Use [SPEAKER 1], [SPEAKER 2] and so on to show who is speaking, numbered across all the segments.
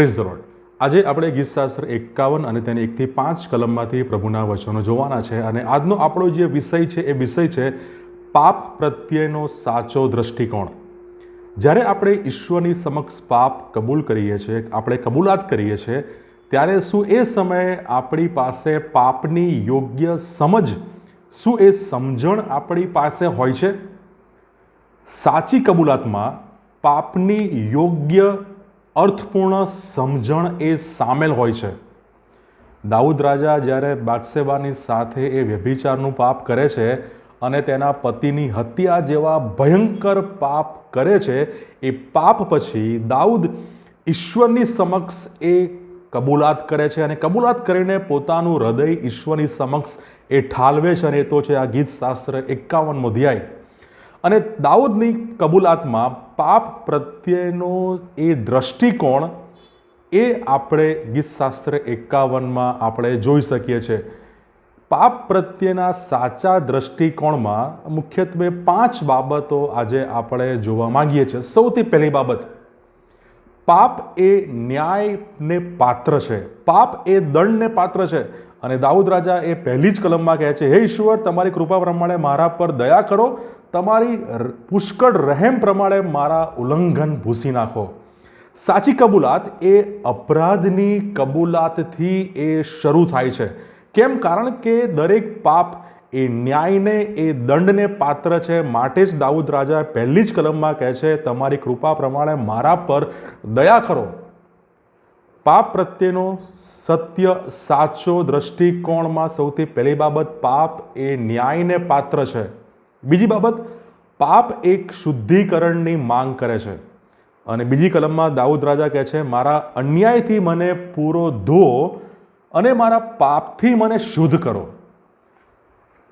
[SPEAKER 1] Praise the lord આજે આપણે ગીતશાસ્ત્ર એકાવન અને તેની એકથી પાંચ કલમમાંથી પ્રભુના વચનો જોવાના છે અને આજનો આપણો જે વિષય છે, એ વિષય છે પાપ પ્રત્યેનો સાચો દ્રષ્ટિકોણ. જ્યારે આપણે ઈશ્વરની સમક્ષ પાપ કબૂલ કરીએ છીએ, આપણે કબૂલાત કરીએ છીએ, ત્યારે શું એ સમયે આપણી પાસે પાપની યોગ્ય સમજ, શું એ સમજણ આપણી પાસે હોય છે? સાચી કબૂલાતમાં પાપની યોગ્ય અર્થપૂર્ણ સમજણ એ સામેલ હોય છે. દાઉદ રાજા જ્યારે બાદશેબાની સાથે એ વ્યભિચારનું પાપ કરે છે અને તેના પતિની હત્યા જેવા ભયંકર પાપ કરે છે, એ પાપ પછી દાઉદ ઈશ્વરની સમક્ષ એ કબૂલાત કરે છે અને કબૂલાત કરીને પોતાનું હૃદય ઈશ્વરની સમક્ષ એ ઠાલવે છે અને એ તો છે આ ગીત શાસ્ત્ર એકાવનમો અધ્યાય. અને દાઉદની કબૂલાતમાં પાપ પ્રત્યેનો એ દ્રષ્ટિકોણ એ આપણે ગીતશાસ્ત્ર એકાવનમાં આપણે જોઈ શકીએ છીએ. પાપ પ્રત્યેના સાચા દ્રષ્ટિકોણમાં મુખ્યત્વે પાંચ બાબતો આજે આપણે જોવા માગીએ છીએ. સૌથી પહેલી બાબત, પાપ એ ન્યાયને પાત્ર છે. પાપ એ દંડને પાત્ર છે. અને દાઉદ રાજા એ પહેલી જ કલમમાં કહે છે, હે ઈશ્વર, તમારી કૃપા પ્રમાણે મારા પર દયા કરો તમારી પુષ્કળ રહેમ પ્રમાણે મારા ઉલ્લંઘન ભૂસી નાખો. સાચી કબૂલાત એ અપરાધની કબૂલાતથી એ શરૂ થાય છે. કેમ? કારણ કે દરેક પાપ એ ન્યાયને, એ દંડને પાત્ર છે. માટે જ દાઉદ રાજા પહેલી જ કલમમાં કહે છે, તમારી કૃપા પ્રમાણે મારા પર દયા કરો. પાપ પ્રત્યેનો સત્ય સાચો દ્રષ્ટિકોણમાં સૌથી પહેલી બાબત, પાપ એ ન્યાયને પાત્ર છે. બીજી બાબત, પાપ એક શુદ્ધિકરણની માંગ કરે છે. અને બીજી કલમમાં દાઉદ રાજા કહે છે, મારા અન્યાયથી મને પૂરો ધો અને મારા પાપથી મને શુદ્ધ કરો.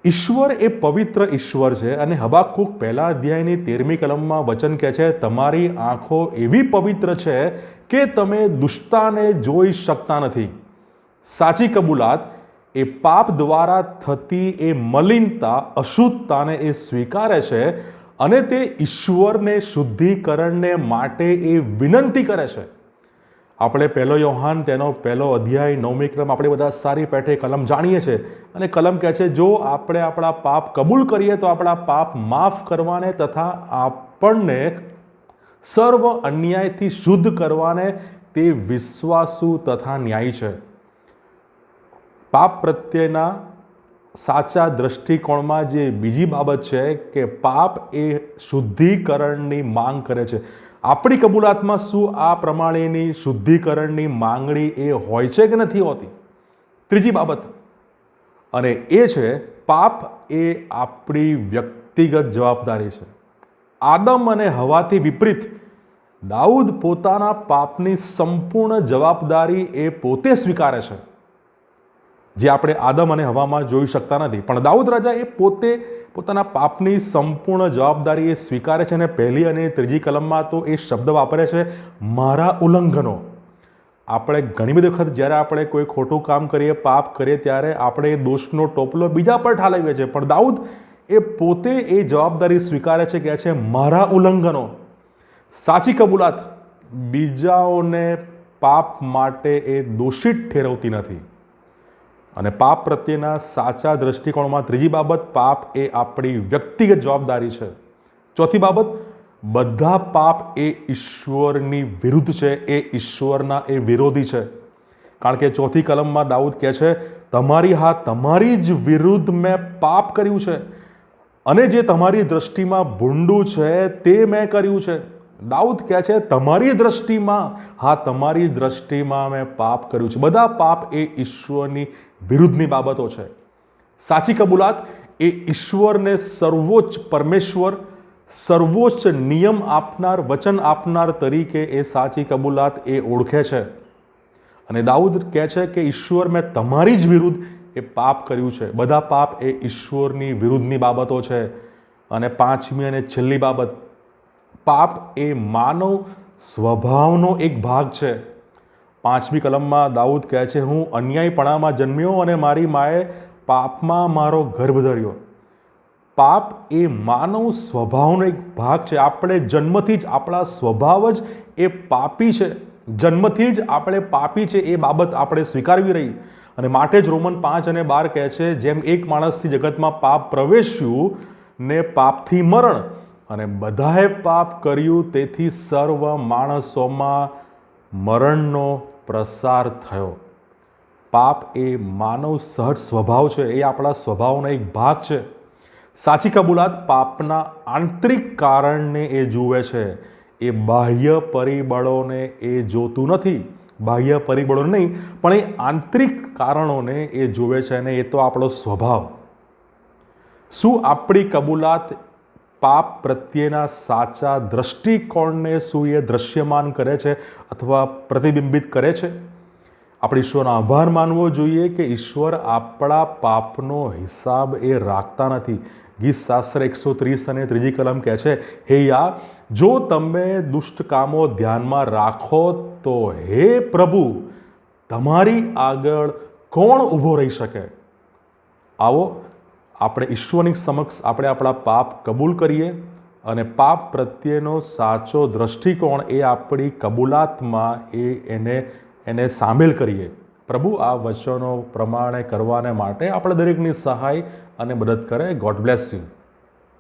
[SPEAKER 1] ઈશ્વર એ પવિત્ર ઈશ્વર છે અને હબાકુક પહેલા અધ્યાયની તેરમી કલમમાં વચન કહે છે, તમારી આંખો એવી પવિત્ર છે કે તમે દુષ્ટાને જોઈ શકતા નથી. સાચી કબૂલાત એ પાપ દ્વારા થતી એ મલિનતા, અશુદ્ધતાને એ સ્વીકારે છે અને તે ઈશ્વરને શુદ્ધિકરણને માટે એ વિનંતી કરે છે. આપણે પહેલો યોહાન તેનો પહેલો અધ્યાય, નવમી ક્રમ આપણે બધા સારી પેઠે કલમ જાણીએ છીએ અને કલમ કહે છે, જો આપણે આપણા પાપ કબૂલ કરીએ તો આપણા પાપ માફ કરવાને તથા આપણને સર્વ અન્યાયથી શુદ્ધ કરવાને તે વિશ્વાસુ તથા ન્યાય છે. પાપ પ્રત્યેના સાચા દ્રષ્ટિકોણમાં જે બીજી બાબત છે કે પાપ એ શુદ્ધિકરણની માંગ કરે છે. આપણી કબૂલાતમાં શું આ પ્રમાણેની શુદ્ધિકરણની માંગણી એ હોય છે કે નથી હોતી? ત્રીજી બાબત, અને એ છે પાપ એ આપણી વ્યક્તિગત જવાબદારી છે. આદમ અને હવાથી વિપરીત, દાઉદ પોતાના પાપની સંપૂર્ણ જવાબદારી એ પોતે સ્વીકારે છે. જે આપણે આદમ અને હવામાં જોઈ શકતા નથી. પણ દાઉદ રાજા એ પોતે પોતાના પાપની સંપૂર્ણ જવાબદારી એ સ્વીકારે છે અને પહેલી અને ત્રીજી કલમમાં તો એ શબ્દ વાપરે છે, મારા ઉલ્લંઘનો. આપણે ઘણી બધી વખત જ્યારે આપણે કોઈ ખોટું કામ કરીએ, પાપ કરીએ, ત્યારે આપણે એ દોષનો ટોપલો બીજા પર ઠાલવીએ છીએ. પણ દાઉદ એ પોતે એ જવાબદારી સ્વીકારે છે કે છે, મારા ઉલ્લંઘનો. સાચી કબૂલાત બીજાઓને પાપ માટે એ દોષિત ઠેરવતી નથી. અને પાપ પ્રત્યેના સાચા દ્રષ્ટિકોણમાં ત્રીજી બાબત, પાપ એ આપણી વ્યક્તિગત જવાબદારી છે. ચોથી બાબત, બધા પાપ એ ઈશ્વરની વિરુદ્ધ છે, એ ઈશ્વરના એ વિરોધી છે. કારણ કે ચોથી કલમમાં દાઉદ કહે છે, તમારી હા, તમારી જ વિરુદ્ધ મેં પાપ કર્યું છે. અને જે તમારી દ્રષ્ટિમાં ભૂંડું છે, તે મેં કર્યું છે. દાઉદ કહે છે, તમારી દ્રષ્ટિમાં, હા, તમારી દ્રષ્ટિમાં મેં પાપ કર્યું છે. બધા પાપ એ ઈશ્વરની વિરુદ્ધની બાબતો છે. સાચી કબૂલાત, એ ઈશ્વરને સર્વોચ્ચ પરમેશ્વર, સર્વોચ્ચ નિયમ આપનાર, વચન આપનાર તરીકે એ સાચી કબૂલાત એ ઓળખે છે. અને દાઉદ કહે છે કે, ઈશ્વર મેં તમારી જ વિરુદ્ધ એ પાપ કર્યું છે. બધા પાપ એ ઈશ્વરની વિરુદ્ધની બાબતો છે. અને પાંચમી અને છેલ્લી બાબત પાપ એ માનવ સ્વભાવનો એક ભાગ છે. પાંચમી કલમમાં દાઉદ કહે છે, હું અન્યાયપણામાં જન્મ્યો અને મારી માએ પાપમાં મારો ગર્ભ ધર્યો. પાપ એ માનવ સ્વભાવનો એક ભાગ છે. આપણે જન્મથી જ આપણા સ્વભાવ જ એ પાપી છે. જન્મથી જ આપણે પાપી છે એ બાબત આપણે સ્વીકારવી રહી. અને માટે જ રોમન પાંચ અને બાર કહે છે, જેમ એક માણસથી જગતમાં પાપ પ્રવેશ્યું ને પાપથી મરણ અને બધાએ પાપ કર્યું, તેથી સર્વ માણસોમાં મરણનો પ્રસાર થયો. પાપ એ માનવ સહજ સ્વભાવ છે, એ આપણા સ્વભાવનો એક ભાગ છે. સાચી કબૂલાત પાપના આંતરિક કારણને એ જુએ છે. એ બાહ્ય પરિબળોને એ જોતું નથી. બાહ્ય પરિબળો નહીં, પણ એ આંતરિક કારણોને એ જુએ છે અને એ તો આપણો સ્વભાવ. શું આપણી કબૂલાત પાપ પ્રત્યેના સાચા દ્રષ્ટિકોણને શું એ દ્રશ્યમાન કરે છે અથવા પ્રતિબિંબિત કરે છે? આપણે ઈશ્વરનો આભાર માનવો જોઈએ કે ઈશ્વર આપણા પાપનો હિસાબ એ રાખતા નથી. ગીત શાસ્ત્ર એકસો ત્રીસ અને ત્રીજી કલમ કહે છે, હે યા, જો તમે દુષ્ટ કામો ધ્યાનમાં રાખો તો હે પ્રભુ, તમારી આગળ કોણ ઊભો રહી શકે? આવો આપણે ઈશ્વરની સમક્ષ આપણે આપણા પાપ કબૂલ કરીએ અને પાપ પ્રત્યેનો સાચો દ્રષ્ટિકોણ એ આપણી કબૂલાતમાં એ એને એને સામેલ કરીએ. પ્રભુ, આ વચનો પ્રમાણે કરવાને માટે આપણે દરેકની સહાય અને મદદ કરે. God bless you